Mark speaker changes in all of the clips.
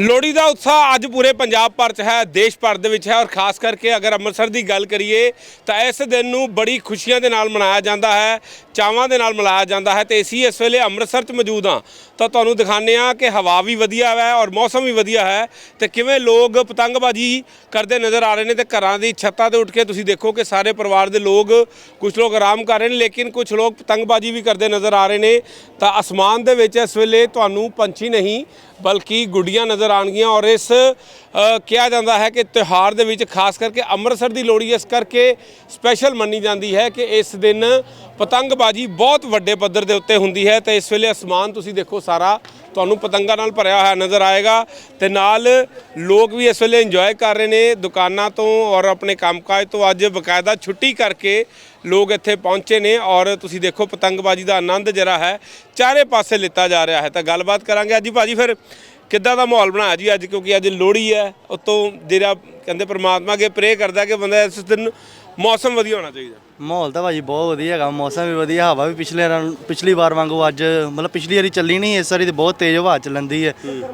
Speaker 1: ਲੋਹੜੀ ਦਾ ਉਤਸ਼ਾਹ ਅੱਜ ਪੂਰੇ ਪੰਜਾਬ ਭਰ 'ਚ ਹੈ, ਦੇਸ਼ ਭਰ ਦੇ ਵਿੱਚ ਹੈ ਔਰ ਖਾਸ ਕਰਕੇ ਅਗਰ ਅੰਮ੍ਰਿਤਸਰ ਦੀ ਗੱਲ ਕਰੀਏ ਤਾਂ ਇਸ ਦਿਨ ਨੂੰ ਬੜੀ ਖੁਸ਼ੀਆਂ ਦੇ ਨਾਲ ਮਨਾਇਆ ਜਾਂਦਾ ਹੈ, ਚਾਵਾਂ ਦੇ ਨਾਲ ਮਨਾਇਆ ਜਾਂਦਾ ਹੈ ਤੇ ਅਸੀਂ ਇਸ ਵੇਲੇ ਅੰਮ੍ਰਿਤਸਰ 'ਚ ਮੌਜੂਦ ਹਾਂ। ਤਾਂ ਤੁਹਾਨੂੰ ਦਿਖਾਉਂਦੇ ਹਾਂ ਕਿ ਹਵਾ ਵੀ ਵਧੀਆ ਹੈ ਔਰ ਮੌਸਮ ਵੀ ਵਧੀਆ ਹੈ ਤੇ ਕਿਵੇਂ ਲੋਕ ਪਤੰਗਬਾਜ਼ੀ ਕਰਦੇ ਨਜ਼ਰ ਆ ਰਹੇ ਨੇ ਤੇ ਘਰਾਂ ਦੀ ਛੱਤਾਂ ਤੇ ਉੱਠ ਕੇ ਤੁਸੀਂ ਦੇਖੋ ਕਿ ਸਾਰੇ ਪਰਿਵਾਰ ਦੇ ਲੋਕ ਕੁਝ ਲੋਕ ਆਰਾਮ ਕਰ ਰਹੇ ਨੇ, ਲੇਕਿਨ ਕੁਝ ਲੋਕ ਪਤੰਗਬਾਜ਼ੀ ਵੀ ਕਰਦੇ ਨਜ਼ਰ ਆ ਰਹੇ ਨੇ। ਤਾਂ ਅਸਮਾਨ ਦੇ ਵਿੱਚ ਇਸ ਵੇਲੇ ਤੁਹਾਨੂੰ ਪੰਛੀ ਨਹੀਂ ਬਲਕਿ ਗੁੱਡੀਆਂ ਨਜ਼ਰ ਆਣਗੀਆਂ ਔਰ ਇਸ ਕਿਹਾ ਜਾਂਦਾ ਹੈ ਕਿ ਤਿਉਹਾਰ ਦੇ ਵਿੱਚ ਖਾਸ ਕਰਕੇ ਅੰਮ੍ਰਿਤਸਰ ਦੀ ਲੋਹੜੀ ਇਸ ਕਰਕੇ ਸਪੈਸ਼ਲ ਮੰਨੀ ਜਾਂਦੀ ਹੈ ਕਿ ਇਸ ਦਿਨ ਪਤੰਗਬਾਜ਼ੀ ਬਹੁਤ ਵੱਡੇ ਪੱਧਰ ਦੇ ਉੱਤੇ ਹੁੰਦੀ ਹੈ ਤੇ ਇਸ ਵੇਲੇ ਅਸਮਾਨ ਤੁਸੀਂ ਦੇਖੋ ਸਾਰਾ ਤੁਹਾਨੂੰ ਪਤੰਗਾਂ ਨਾਲ ਭਰਿਆ ਹੋਇਆ ਨਜ਼ਰ ਆਏਗਾ ਤੇ ਨਾਲ ਲੋਕ ਵੀ ਇਸ ਵੇਲੇ ਇੰਜੋਏ ਕਰ ਰਹੇ ਨੇ ਦੁਕਾਨਾਂ ਤੋਂ ਔਰ ਆਪਣੇ ਕੰਮਕਾਜ ਤੋਂ ਅੱਜ ਬਕਾਇਦਾ ਛੁੱਟੀ ਕਰਕੇ ਲੋਕ ਇੱਥੇ ਪਹੁੰਚੇ ਨੇ ਔਰ ਤੁਸੀਂ ਦੇਖੋ ਪਤੰਗਬਾਜ਼ੀ ਦਾ ਆਨੰਦ ਜਿਹੜਾ ਹੈ ਚਾਰੇ ਪਾਸੇ ਲਿੱਤਾ ਜਾ ਰਿਹਾ ਹੈ। ਤਾਂ ਗੱਲਬਾਤ ਕਰਾਂਗੇ ਅੱਜ ਹੀ। ਭਾਜੀ ਫਿਰ ਕਿੱਦਾਂ ਦਾ ਮਾਹੌਲ ਬਣਾਇਆ ਜੀ ਅੱਜ? ਕਿਉਂਕਿ ਅੱਜ ਲੋਹੜੀ ਹੈ, ਉਤੋਂ ਜਿਹੜਾ ਕਹਿੰਦੇ ਪ੍ਰਮਾਤਮਾ ਅੱਗੇ ਪ੍ਰੇ ਕਰਦਾ ਕਿ ਬੰਦਾ ਇਸ ਦਿਨ ਮੌਸਮ ਵਧੀਆ ਹੋਣਾ ਚਾਹੀਦਾ।
Speaker 2: ਮਾਹੌਲ ਤਾਂ ਭਾਜੀ ਬਹੁਤ ਵਧੀਆ ਹੈਗਾ ਮੌਸਮ ਵੀ ਵਧੀਆ ਹਵਾ ਵੀ ਪਿਛਲੇ ਰਨ- ਪਿਛਲੀ ਵਾਰ ਵਾਂਗੂ ਅੱਜ ਮਤਲਬ ਪਿਛਲੀ ਵਾਰੀ ਚੱਲੀ ਨਹੀਂ ਇਸ ਵਾਰੀ ਤੇ ਬਹੁਤ ਤੇਜ਼ ਹਵਾ ਚੱਲਦੀ ਹੈ।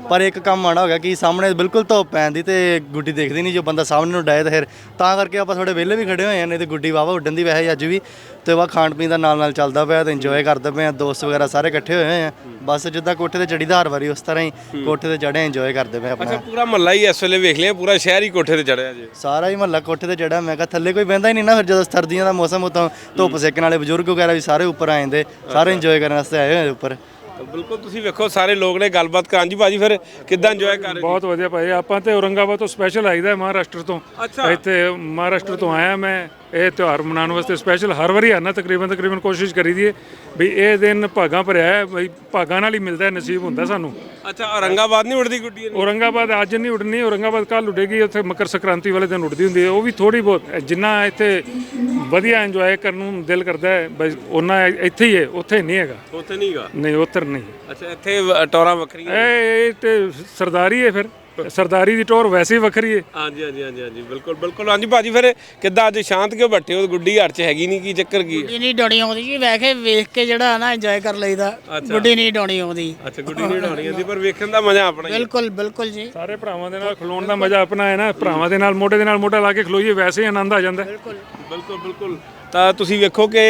Speaker 2: ਪਰ ਇੱਕ ਕੰਮ ਮਾੜਾ ਹੋ ਗਿਆ ਕਿ ਸਾਹਮਣੇ ਬਿਲਕੁਲ ਧੁੱਪ ਪੈਂਦੀ ਤੇ ਗੁੱਡੀ ਦਿਖਦੀ ਨਹੀਂ ਜੋ ਬੰਦਾ ਸਾਹਮਣੇ ਨੂੰ ਡਾਏ ਤਾਂ ਫਿਰ ਤਾਂ ਕਰਕੇ ਆਪਾਂ ਥੋੜੇ ਵਿਹਲੇ ਵੀ ਖੜੇ ਹੋਏ ਆ ਨਹੀਂ ਤੇ ਗੁੱਡੀ ਵਾਵਾ ਉੱਡਣ ਦੀ ਵੈਸੇ ਅੱਜ ਵੀ ਤੇ ਵਾ ਖਾਣ ਪੀਣ ਦਾ ਨਾਲ ਨਾਲ ਚੱਲਦਾ ਪਿਆ ਤੇ ਇੰਜੋਏ ਕਰਦੇ ਪਏ ਆ ਦੋਸਤ ਵਗੈਰਾ ਸਾਰੇ ਇਕੱਠੇ ਹੋਏ ਆ ਬਸ ਜਿੱਦਾਂ ਕੋਠੇ ਤੇ ਚੜੀਦਾ ਹਰ ਵਾਰੀ ਉਸ ਤਰ੍ਹਾਂ ਹੀ ਕੋਠੇ ਤੇ ਚੜੇ ਇੰਜੋਏ ਕਰਦੇ ਪਏ
Speaker 1: ਅੱਛਾ
Speaker 2: ਆਪਣਾ।
Speaker 1: ਪੂਰਾ ਮਹੱਲਾ ਹੀ ਇਸ ਵੇਲੇ ਵੇਖ ਲਿਆ ਪੂਰਾ ਸ਼ਹਿਰ ਹੀ ਕੋਠੇ ਤੇ ਚੜਿਆ ਜੀ।
Speaker 2: ਸਾਰਾ ਹੀ ਮਹੱਲਾ ਕੋਠੇ ਤੇ ਚੜਾ ਮੈਂ ਕਿਹਾ ਥੱਲੇ ਕੋਈ ਬਹਿੰਦਾ ਹੀ ਨਹੀਂ ਨਾ ਫਿਰ ਜਦੋਂ ਸਰਦੀਆਂ ਦਾ ਮੌਸਮ ਉਤੋਂ ਧੁੱਪ ਸੇਕਣ ਵਾਲੇ ਬਜ਼ੁਰਗ ਵਗੈਰਾ ਵੀ ਸਾਰੇ ਉੱਪਰ ਆ ਜਾਂਦੇ। ਸਾਰੇ ਇੰਜੋਏ ਕਰਨ ਵਾਸਤੇ ਆਏ ਹੋਏ ਉੱਪਰ।
Speaker 1: ਬਿਲਕੁਲ ਤੁਸੀਂ ਵੇਖੋ ਸਾਰੇ ਲੋਕ ਨੇ ਗੱਲਬਾਤ ਕਰਾਂ ਜੀ। ਭਾਜੀ ਫਿਰ ਕਿੱਦਾਂ ਇੰਜੋਏ ਕਰ ਰਹੇ
Speaker 3: ਬਹੁਤ ਵਧੀਆ ਭਾਈ। ਆਪਾਂ ਤੇ ਔਰੰਗਾਬਾਦ ਤੋਂ ਸਪੈਸ਼ਲ ਆਈਦਾ ਮਹਾਰਾਸ਼ਟਰ ਤੋਂ।
Speaker 1: ਅੱਛਾ।
Speaker 3: ਇੱਥੇ ਮਹਾਰਾਸ਼ਟਰ ਤੋਂ ਆਇਆ ਮੈਂ। ਇਹ ਤਿਉਹਾਰ ਮਨਾਉਣ ਵਾਸਤੇ ਸਪੈਸ਼ਲ ਹਰ ਵਾਰੀ ਆਣਾ ਤਕਰੀਬਨ ਤਕਰੀਬਨ ਕੋਸ਼ਿਸ਼ ਕਰੀਦੀ ਹੈ ਵੀ ਇਹ ਦਿਨ ਭਾਗਾਂ ਭਰਿਆ ਹੈ ਬਈ ਭਾਗਾਂ ਨਾਲ ਹੀ ਮਿਲਦਾ ਹੈ, ਨਸੀਬ ਹੁੰਦਾ ਸਾਨੂੰ।
Speaker 1: ਅੱਛਾ ਔਰੰਗਾਬਾਦ ਨਹੀਂ ਉੜਦੀ ਗੁੱਡੀ
Speaker 3: ਔਰੰਗਾਬਾਦ ਅੱਜ ਨਹੀਂ ਉਡਣੀ ਔਰੰਗਾਬਾਦ ਕੱਲ ਉਡੇਗੀ ਉੱਥੇ ਮਕਰ ਸੰਕ੍ਰਾਂਤੀ ਵਾਲੇ ਦਿਨ ਉਡਦੀ ਹੁੰਦੀ ਹੈ ਉਹ ਵੀ ਥੋੜੀ ਬਹੁਤ ਜਿੰਨਾ ਇੱਥੇ ਵਧੀਆ ਇੰਜੋਏ ਕਰਨ ਨੂੰ ਦਿਲ ਕਰਦਾ ਹੈ ਬਸ ਉਹਨਾਂ ਇੱਥੇ ਹੀ ਹੈ ਉੱਥੇ ਨਹੀਂ ਹੈਗਾ।
Speaker 1: ਉੱਥੇ ਨਹੀਂਗਾ
Speaker 3: ਨਹੀਂ ਉੱਧਰ ਨਹੀਂ।
Speaker 1: ਅੱਛਾ ਇੱਥੇ ਟੌਰਾਂ ਵੱਖਰੀਆਂ
Speaker 3: ਇਹ ਇਹ ਤੇ ਸਰਦਾਰੀ ਹੈ ਫਿਰ। ਸਰਦਾਰੀ ਦੀ ਟੋਰ ਵੈਸੇ ਹੀ ਵੱਖਰੀ ਹੈ
Speaker 1: ਹਾਂਜੀ ਹਾਂਜੀ ਹਾਂਜੀ ਹਾਂਜੀ ਬਿਲਕੁਲ ਬਿਲਕੁਲ। ਹਾਂਜੀ ਭਾਜੀ ਫਿਰ ਕਿੱਦਾਂ ਅੱਜ ਸ਼ਾਂਤ ਕਿਉਂ ਬੈਠੇ ਹੋ? ਗੁੱਡੀ ਘਰ 'ਚ ਹੈਗੀ ਨਹੀਂ ਕੀ ਚੱਕਰ ਕੀ ਹੈ?
Speaker 4: ਗੁੱਡੀ ਨਹੀਂ ਡਾਉਣੀ ਆਉਂਦੀ ਜੀ ਵੈਸੇ ਕੇ ਵੇਖ ਕੇ ਜਿਹੜਾ ਨਾ ਇੰਜੋਏ ਕਰ ਲਈਦਾ ਗੁੱਡੀ ਨਹੀਂ ਡਾਉਣੀ ਆਉਂਦੀ।
Speaker 1: ਅੱਛਾ ਗੁੱਡੀ ਨਹੀਂ ਉਡਾਉਣੀ ਆਉਂਦੀ ਪਰ ਵੇਖਣ ਦਾ ਮਜ਼ਾ ਆਪਣਾ ਹੀ ਹੈ।
Speaker 4: ਬਿਲਕੁਲ ਬਿਲਕੁਲ ਜੀ।
Speaker 3: ਸਾਰੇ ਭਰਾਵਾਂ ਦੇ ਨਾਲ ਖਲੋਣ ਦਾ ਮਜ਼ਾ ਆਪਣਾ ਹੈ ਨਾ ਭਰਾਵਾਂ ਦੇ ਨਾਲ ਮੋਢੇ ਦੇ ਨਾਲ ਮੋਢਾ ਲਾ ਕੇ ਖਲੋਈਏ ਵੈਸੇ ਹੀ ਆਨੰਦ ਆ ਜਾਂਦਾ। ਹੈ।
Speaker 1: ਬਿਲਕੁਲ ਬਿਲਕੁਲ। ਤਾਂ ਤੁਸੀਂ ਵੇਖੋ ਕਿ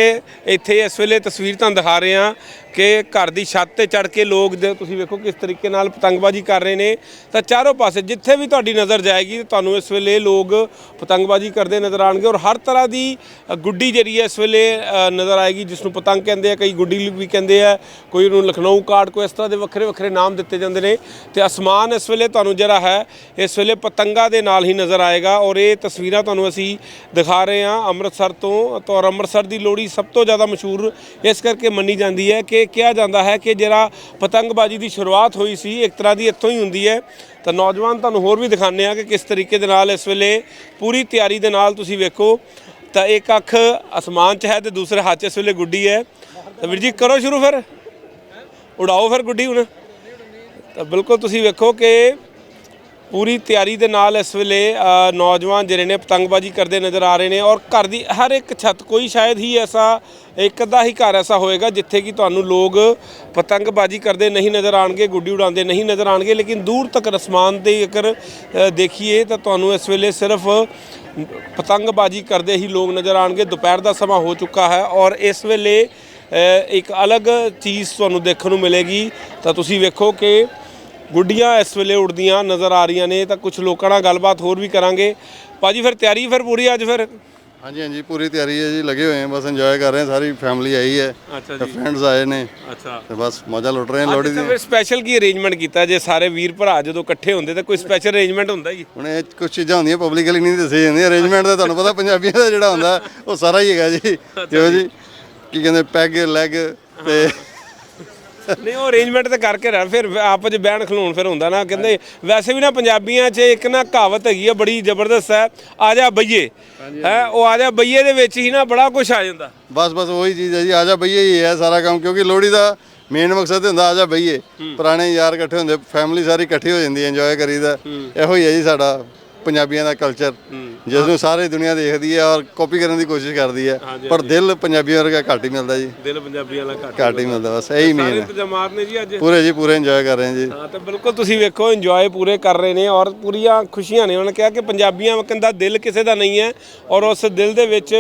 Speaker 1: ਇੱਥੇ ਇਸ ਵੇਲੇ ਤਸਵੀਰ ਤੁਹਾਨੂੰ ਦਿਖਾ ਰਹੇ ਹਾਂ ਕਿ ਘਰ ਦੀ ਛੱਤ ਤੇ ਚੜ ਕੇ ਲੋਕ ਜੇ, ਤੁਸੀਂ ਵੇਖੋ ਕਿਸ ਤਰੀਕੇ ਨਾਲ ਪਤੰਗਬਾਜ਼ੀ ਕਰ ਰਹੇ ਨੇ। ਤਾਂ ਚਾਰੋਂ ਪਾਸੇ ਜਿੱਥੇ ਵੀ ਤੁਹਾਡੀ ਨਜ਼ਰ ਜਾਏਗੀ, ਤੁਹਾਨੂੰ ਇਸ ਵੇਲੇ ਲੋਕ ਪਤੰਗਬਾਜ਼ੀ ਕਰਦੇ ਨਜ਼ਰ ਆਣਗੇ ਔਰ ਹਰ ਤਰ੍ਹਾਂ ਦੀ ਗੁੱਡੀ ਜਿਹੜੀ ਹੈ ਇਸ ਵੇਲੇ ਨਜ਼ਰ ਆਏਗੀ, ਜਿਸ ਨੂੰ ਪਤੰਗ ਕਹਿੰਦੇ ਆ, ਕਈ ਗੁੱਡੀ ਵੀ ਕਹਿੰਦੇ ਆ, ਕੋਈ ਨੂੰ ਲਖਨਊ ਕਾਰਡ, ਕੋਈ ਇਸ ਤਰ੍ਹਾਂ ਦੇ ਵੱਖਰੇ ਵੱਖਰੇ ਨਾਮ ਦਿੱਤੇ ਜਾਂਦੇ ਨੇ। ਤੇ ਅਸਮਾਨ ਇਸ ਵੇਲੇ ਤੁਹਾਨੂੰ ਜਿਹੜਾ ਹੈ, ਇਸ ਵੇਲੇ ਪਤੰਗਾਂ ਦੇ ਨਾਲ ਹੀ ਨਜ਼ਰ ਆਏਗਾ ਔਰ ਇਹ ਤਸਵੀਰਾਂ ਤੁਹਾਨੂੰ ਅਸੀਂ ਦਿਖਾ ਰਹੇ ਹਾਂ। ਅੰਮ੍ਰਿਤਸਰ ਤੋਂ ਤਾਂ ਔਰ ਅੰਮ੍ਰਿਤਸਰ ਦੀ ਲੋਹੜੀ ਸਭ ਤੋਂ ਜ਼ਿਆਦਾ ਮਸ਼ਹੂਰ ਇਸ ਕਰਕੇ ਮੰਨੀ ਜਾਂਦੀ ਹੈ ਕਿ ਕਿਹਾ ਜਾਂਦਾ ਹੈ ਕਿ ਜਿਹੜਾ ਪਤੰਗਬਾਜ਼ੀ ਦੀ ਸ਼ੁਰੂਆਤ ਹੋਈ ਸੀ, ਇੱਕ ਤਰ੍ਹਾਂ ਦੀ ਇੱਥੋਂ ਹੀ ਹੁੰਦੀ ਹੈ। ਤਾਂ ਨੌਜਵਾਨ ਤੁਹਾਨੂੰ ਹੋਰ ਵੀ ਦਿਖਾਉਂਦੇ ਆ ਕਿ ਕਿਸ ਤਰੀਕੇ ਦੇ ਨਾਲ ਇਸ ਵੇਲੇ ਪੂਰੀ ਤਿਆਰੀ ਦੇ ਨਾਲ ਤੁਸੀਂ ਵੇਖੋ। ਤਾਂ ਇੱਕ ਅੱਖ ਅਸਮਾਨ 'ਚ ਹੈ ਤੇ ਦੂਸਰੇ ਹੱਥ 'ਚ ਇਸ ਵੇਲੇ ਗੁੱਡੀ ਹੈ। ਤਾਂ ਵੀਰ ਜੀ, ਕਰੋ ਸ਼ੁਰੂ ਫਿਰ। ਉਡਾਓ ਫਿਰ ਗੁੱਡੀ ਹੁਣ। ਤਾਂ ਬਿਲਕੁਲ ਤੁਸੀਂ ਵੇਖੋ ਕਿ ਪੂਰੀ ਤਿਆਰੀ ਦੇ ਨਾਲ ਇਸ ਵੇਲੇ ਨੌਜਵਾਨ ਜਿਹੜੇ ਨੇ ਪਤੰਗਬਾਜ਼ੀ ਕਰਦੇ ਨਜ਼ਰ ਆ ਰਹੇ ਨੇ ਔਰ ਘਰ ਦੀ ਹਰ ਇੱਕ ਛੱਤ ਕੋਈ ਸ਼ਾਇਦ ਹੀ ਐਸਾ, ਇੱਕ ਅੱਧਾ ਹੀ ਘਰ ਐਸਾ ਹੋਏਗਾ ਜਿੱਥੇ ਕਿ ਤੁਹਾਨੂੰ ਲੋਕ ਪਤੰਗਬਾਜ਼ੀ ਕਰਦੇ ਨਹੀਂ ਨਜ਼ਰ ਆਣਗੇ ਗੁੱਡੀ ਉਡਾਉਂਦੇ ਨਹੀਂ ਨਜ਼ਰ ਆਣਗੇ ਲੇਕਿਨ ਦੂਰ ਤੱਕ ਅਸਮਾਨ ਦੇ ਅਗਰ ਦੇਖੀਏ ਤਾਂ ਤੁਹਾਨੂੰ ਇਸ ਵੇਲੇ ਸਿਰਫ ਪਤੰਗਬਾਜ਼ੀ ਕਰਦੇ ਹੀ ਲੋਕ ਨਜ਼ਰ ਆਣਗੇ ਦੁਪਹਿਰ ਦਾ ਸਮਾਂ ਹੋ ਚੁੱਕਾ ਹੈ ਔਰ ਇਸ ਵੇਲੇ ਇੱਕ ਅਲੱਗ ਚੀਜ਼ ਤੁਹਾਨੂੰ ਦੇਖਣ ਨੂੰ ਮਿਲੇਗੀ। ਤਾਂ ਤੁਸੀਂ ਵੇਖੋ ਕਿ ਗੁੱਡੀਆਂ ਇਸ ਵੇਲੇ ਉੜਦੀਆਂ ਨਜ਼ਰ ਆ ਰਹੀਆਂ ਨੇ ਤਾਂ ਕੁਝ ਲੋਕਾਂ ਨਾਲ ਗੱਲਬਾਤ ਹੋਰ ਵੀ ਕਰਾਂਗੇ। ਭਾਜੀ ਫਿਰ ਤਿਆਰੀ ਫਿਰ ਪੂਰੀ ਅੱਜ ਫਿਰ?
Speaker 5: ਹਾਂਜੀ ਹਾਂਜੀ ਪੂਰੀ ਤਿਆਰੀ ਹੈ ਜੀ ਲੱਗੇ ਹੋਏ ਹਾਂ ਬਸ ਇੰਜੋਏ ਕਰ ਰਹੇ ਹਾਂ ਸਾਰੀ ਫੈਮਿਲੀ ਆਈ ਹੈ।
Speaker 1: ਅੱਛਾ
Speaker 5: ਤੇ ਫਰੈਂਡਸ ਆਏ ਨੇ।
Speaker 1: ਅੱਛਾ।
Speaker 5: ਤੇ ਬਸ ਮਜ਼ਾ ਲੁੱਟ ਰਹੇ ਹਾਂ
Speaker 1: ਅੱਜ
Speaker 5: ਦੀ
Speaker 1: ਫਿਰ ਸਪੈਸ਼ਲ ਕੀ ਅਰੇਂਜਮੈਂਟ ਕੀਤਾ ਜੇ ਸਾਰੇ ਵੀਰ ਭਰਾ ਜਦੋਂ ਇਕੱਠੇ ਹੁੰਦੇ ਤਾਂ ਕੋਈ ਸਪੈਸ਼ਲ ਅਰੇਂਜਮੈਂਟ ਹੁੰਦਾ ਹੀ
Speaker 5: ਹੁਣ ਇਹ ਕੁਝ ਚੀਜ਼ਾਂ ਹੁੰਦੀਆਂ ਪਬਲਿਕਲੀ ਨਹੀਂ ਦੱਸੀ ਜਾਂਦੀਆਂ। ਅਰੇਂਜਮੈਂਟ ਤਾਂ ਤੁਹਾਨੂੰ ਪਤਾ ਪੰਜਾਬੀਆਂ ਦਾ ਜਿਹੜਾ ਹੁੰਦਾ ਉਹ ਸਾਰਾ ਹੀ ਹੈਗਾ ਜੀ। ਜਿਓ ਜੀ। ਕੀ ਕਹਿੰਦੇ ਪੈਗ ਲੈਗ ਤੇ
Speaker 1: ਨਹੀਂ ਉਹ ਅਰੇਂਜਮੈਂਟ ਤਾਂ ਕਰਕੇ ਰਹਿ ਫਿਰ ਆਪਸ ਚ ਬਹਿਣ ਖਲੋਣ ਫਿਰ ਹੁੰਦਾ ਨਾ ਕਹਿੰਦੇ ਵੈਸੇ ਵੀ ਨਾ ਪੰਜਾਬੀਆਂ 'ਚ ਇੱਕ ਨਾ ਕਹਾਵਤ ਹੈਗੀ ਆ ਬੜੀ ਜ਼ਬਰਦਸਤ ਹੈ ਆ ਜਾ ਬਈਏ। ਹੈ ਉਹ ਆ ਜਾ ਬਈਏ ਦੇ ਵਿੱਚ ਹੀ ਨਾ ਬੜਾ ਕੁਝ ਆ ਜਾਂਦਾ।
Speaker 5: ਬਸ ਬਸ ਉਹੀ ਚੀਜ਼ ਹੈ ਜੀ ਆ ਜਾ ਬਈਏ ਹੀ ਹੈ ਸਾਰਾ ਕੰਮ ਕਿਉਂਕਿ ਲੋਹੜੀ ਦਾ ਮੇਨ ਮਕਸਦ ਹੁੰਦਾ ਆ ਜਾ ਬਈਏ। ਪੁਰਾਣੇ ਯਾਰ ਇਕੱਠੇ ਹੁੰਦੇ ਫੈਮਿਲੀ ਸਾਰੀ ਇਕੱਠੀ ਹੋ ਜਾਂਦੀ ਹੈ ਇੰਜੋਏ ਕਰੀਦਾ ਇਹੋ ਹੀ ਹੈ ਜੀ ਸਾਡਾ ਪੰਜਾਬੀਆਂ ਦਾ ਕਲਚਰ ਜਿਸ ਨੂੰ ਸਾਰੀ ਦੁਨੀਆ ਦੇਖਦੀ ਹੈ ਔਰ ਕਾਪੀ ਕਰਨ ਦੀ ਕੋਸ਼ਿਸ਼ ਕਰਦੀ ਹੈ। ਪਰ ਦਿਲ ਪੰਜਾਬੀਆਂ ਵਰਗਾ ਘੱਟ ਹੀ ਮਿਲਦਾ ਜੀ।
Speaker 1: ਦਿਲ ਪੰਜਾਬੀਆਂ ਵਾਲਾ ਘੱਟ
Speaker 5: ਘੱਟ ਹੀ ਮਿਲਦਾ। ਬਸ ਇਹੀ
Speaker 1: ਸਾਰੇ
Speaker 5: ਮੇਨ ਹੈ।
Speaker 1: ਇੰਤਜ਼ਾਮਾਤ ਨੇ ਜੀ ਅੱਜ।
Speaker 5: ਪੂਰੇ ਜੀ ਪੂਰੇ ਇੰਜੋਏ ਕਰ ਰਹੇ ਹਾਂ ਜੀ।
Speaker 1: ਹਾਂ ਤਾਂ ਬਿਲਕੁਲ ਤੁਸੀਂ ਵੇਖੋ ਇੰਜੋਏ ਪੂਰੇ ਕਰ ਰਹੇ ਨੇ ਔਰ ਪੂਰੀਆਂ ਖੁਸ਼ੀਆਂ ਨੇ। ਉਹਨਾਂ ਨੇ ਕਿਹਾ ਕਿ ਪੰਜਾਬੀਆਂ ਵਕਨ ਦਾ ਦਿਲ ਕਿਸੇ ਦਾ ਨਹੀਂ ਹੈ ਔਰ ਉਸ ਦਿਲ ਦੇ ਵਿੱਚ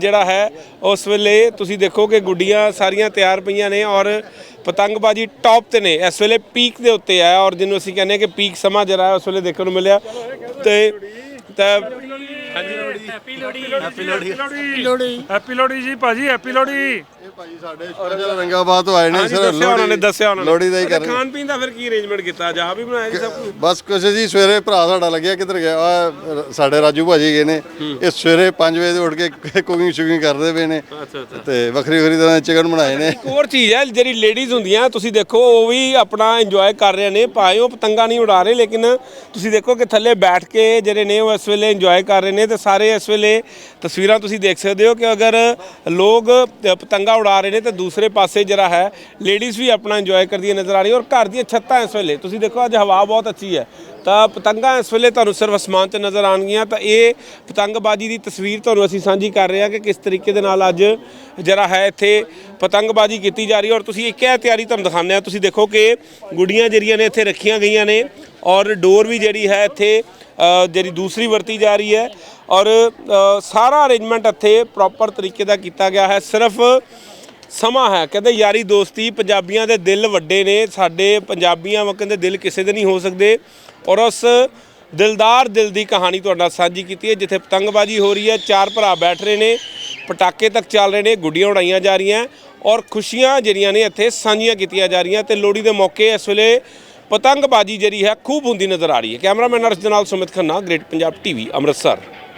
Speaker 1: ਜਿਹੜਾ ਹੈ, ਉਸ ਵੇਲੇ ਤੁਸੀਂ ਦੇਖੋ ਕਿ ਗੁੱਡੀਆਂ ਸਾਰੀਆਂ ਤਿਆਰ ਪਈਆਂ ਨੇ ਔਰ ਪਤੰਗਬਾਜ਼ੀ ਟੌਪ ਤੇ ਨੇ। ਇਸ ਵੇਲੇ ਪੀਕ ਦੇ ਉੱਤੇ ਆ ਔਰ ਜਿਹਨੂੰ ਅਸੀਂ ਕਹਿੰਦੇ ਹਾਂ ਕਿ ਪੀਕ ਸਮਾਂ ਜਿਹੜਾ ਹੈ, ਉਸ ਵੇਲੇ ਦੇਖਣ ਨੂੰ ਮਿਲਿਆ। ਤੇ ਤਾਂ
Speaker 3: ਹੈਪੀ ਲੋਹੜੀ।
Speaker 4: ਲੋਹੜੀ।
Speaker 3: ਹੈਪੀ ਲੋਹੜੀ ਜੀ ਭਾਜੀ ਹੈਪੀ ਲੋਹੜੀ।
Speaker 5: ਇਹ ਭਾਜੀ ਸਾਡੇ ਸਪੈਸ਼ਲ ਰੰਗਾਬਾਦ ਤੋਂ ਆਏ ਨੇ
Speaker 1: ਹਾਂਜੀ,
Speaker 5: ਸਰ
Speaker 1: ਦੱਸਿਆ ਉਹਨਾਂ ਨੇ ਦੱਸਿਆ ਉਹਨਾਂ ਨੇ।
Speaker 5: ਲੋਹੜੀ ਦਾ ਹੀ ਕਰ
Speaker 1: ਅੱਛਾ, ਖਾਣ ਪੀਣ ਦਾ ਫਿਰ ਕੀ ਅਰੇਂਜਮੈਂਟ ਕੀਤਾ? ਜਾ ਵੀ ਬਣਾਇਆ ਜੀ ਸਭ ਕੁਝ
Speaker 5: ਬਸ ਕੁਛ ਜੀ ਸਵੇਰੇ ਭਰਾ ਸਾਡਾ ਲੱਗਿਆ ਕਿੱਧਰ ਗਿਆ? ਸਾਡੇ ਰਾਜੂ ਭਾਜੀ ਗਏ ਨੇ। ਇਹ ਸਵੇਰੇ 5 ਵਜੇ ਉੱਠ ਕੇ ਕੁਕਿੰਗ ਸ਼ੁਕਿੰਗ ਕਰਦੇ ਪਏ ਨੇ। ਤੇ ਵੱਖਰੀ ਵੱਖਰੀ ਤਰ੍ਹਾਂ ਦੇ ਚਿਕਨ ਬਣਾਏ ਨੇ।
Speaker 1: ਇੱਕ ਹੋਰ ਚੀਜ਼ ਹੈ ਜਿਹੜੀ ਲੇਡੀਜ਼ ਹੁੰਦੀਆਂ ਤੁਸੀਂ ਦੇਖੋ ਉਹ ਵੀ ਆਪਣਾ ਇੰਜੋਏ ਕਰ ਰਹੇ ਨੇ। ਭਾਵੇਂ ਉਹ ਪਤੰਗਾ ਨਹੀਂ ਉਡਾ ਰਹੇ ਲੇਕਿਨ ਤੁਸੀਂ ਦੇਖੋ ਕਿ ਥੱਲੇ ਬੈਠ ਕੇ ਜਿਹੜੇ ਨੇ ਉਹ ਇਸ ਵੇਲੇ ਇੰਜੋਏ ਕਰ ਰਹੇ ਨੇ। ਤੇ ਸਾਰੇ ਇਸ ਵੇਲੇ ਤਸਵੀਰਾਂ ਤੁਸੀਂ ਦੇਖ ਸਕਦੇ ਹੋ ਕਿ ਅਗਰ ਲੋਕ ਅ, ਪਤੰਗਾ ਉਡਾ ਰਹੇ ਨੇ ਤੇ ਦੂਸਰੇ ਪਾਸੇ ਜਿਹੜਾ ਹੈ ਲੇਡੀਜ਼ ਵੀ ਆਪਣਾ ਇੰਜੋਏ ਕਰਦੀਆਂ ਨਜ਼ਰ ਆ ਰਹੀਆਂ ਔਰ ਘਰ ਦੀਆਂ ਛੱਤਾਂ ਇਸ ਵੇਲੇ। ਤੁਸੀਂ ਦੇਖੋ ਅੱਜ ਹਵਾ ਬਹੁਤ ਅੱਛੀ ਹੈ। ਤਾਂ ਪਤੰਗਾਂ ਇਸ ਵੇਲੇ ਤੁਹਾਨੂੰ ਸਿਰਫ ਅਸਮਾਨ 'ਚ ਨਜ਼ਰ ਆਉਣਗੀਆਂ। ਤਾਂ ਇਹ ਪਤੰਗਬਾਜ਼ੀ ਦੀ ਤਸਵੀਰ ਤੁਹਾਨੂੰ ਅਸੀਂ ਸਾਂਝੀ ਕਰ ਰਹੇ ਹਾਂ ਕਿ ਕਿਸ ਤਰੀਕੇ ਦੇ ਨਾਲ ਅੱਜ ਜਿਹੜਾ ਹੈ ਇੱਥੇ ਪਤੰਗਬਾਜ਼ੀ ਕੀਤੀ ਜਾ ਰਹੀ ਹੈ। ਔਰ ਤੁਸੀਂ ਇੱਕ ਇਹ ਤਿਆਰੀ ਤੁਹਾਨੂੰ ਦਿਖਾਉਂਦੇ ਆ ਤੁਸੀਂ ਦੇਖੋ ਕਿ ਗੁੱਡੀਆਂ ਜਿਹੜੀਆਂ ਨੇ ਇੱਥੇ ਰੱਖੀਆਂ ਗਈਆਂ ਨੇ ਔਰ ਡੋਰ ਵੀ ਜਿਹੜੀ ਹੈ ਇੱਥੇ ਜਿਹੜੀ ਦੂਸਰੀ ਵਰਤੀ ਜਾ ਰਹੀ ਹੈ ਔਰ ਸਾਰਾ ਅਰੇਂਜਮੈਂਟ ਇੱਥੇ ਪ੍ਰੋਪਰ ਤਰੀਕੇ ਦਾ ਕੀਤਾ ਗਿਆ ਹੈ। ਸਿਰਫ ਸਮਾਂ ਹੈ। ਕਹਿੰਦੇ ਯਾਰੀ ਦੋਸਤੀ ਪੰਜਾਬੀਆਂ ਦੇ ਦਿਲ ਵੱਡੇ ਨੇ। ਸਾਡੇ ਪੰਜਾਬੀਆਂ ਵਾਂ ਕਹਿੰਦੇ ਦਿਲ ਕਿਸੇ ਦੇ ਨਹੀਂ ਹੋ ਸਕਦੇ। ਔਰ ਉਸ ਦਿਲਦਾਰ ਦਿਲ ਦੀ ਕਹਾਣੀ ਤੁਹਾਡੇ ਨਾਲ ਸਾਂਝੀ ਕੀਤੀ ਹੈ, ਜਿੱਥੇ ਪਤੰਗਬਾਜ਼ੀ ਹੋ ਰਹੀ ਹੈ। ਚਾਰ ਭਰਾ ਬੈਠ ਰਹੇ ਨੇ, ਪਟਾਕੇ ਤੱਕ ਚੱਲ ਰਹੇ ਨੇ, ਗੁੱਡੀਆਂ ਉਡਾਈਆਂ ਜਾ ਰਹੀਆਂ। ਔਰ ਖੁਸ਼ੀਆਂ ਜਿਹੜੀਆਂ ਨੇ ਇੱਥੇ ਸਾਂਝੀਆਂ ਕੀਤੀਆਂ ਜਾ ਰਹੀਆਂ ਤੇ ਲੋਹੜੀ ਦੇ ਮੌਕੇ ਇਸ ਵੇਲੇ ਪਤੰਗਬਾਜ਼ੀ ਜਿਹੜੀ ਹੈ ਖੂਬ ਹੁੰਦੀ ਨਜ਼ਰ ਆ ਰਹੀ ਹੈ। ਕੈਮਰਾਮੈਨ ਅਰਸ਼ ਦੇ ਨਾਲ ਸੁਮਿਤ ਖੰਨਾ ਗ੍ਰੇਟ ਪੰਜਾਬ ਟੀਵੀ ਅੰਮ੍ਰਿਤਸਰ।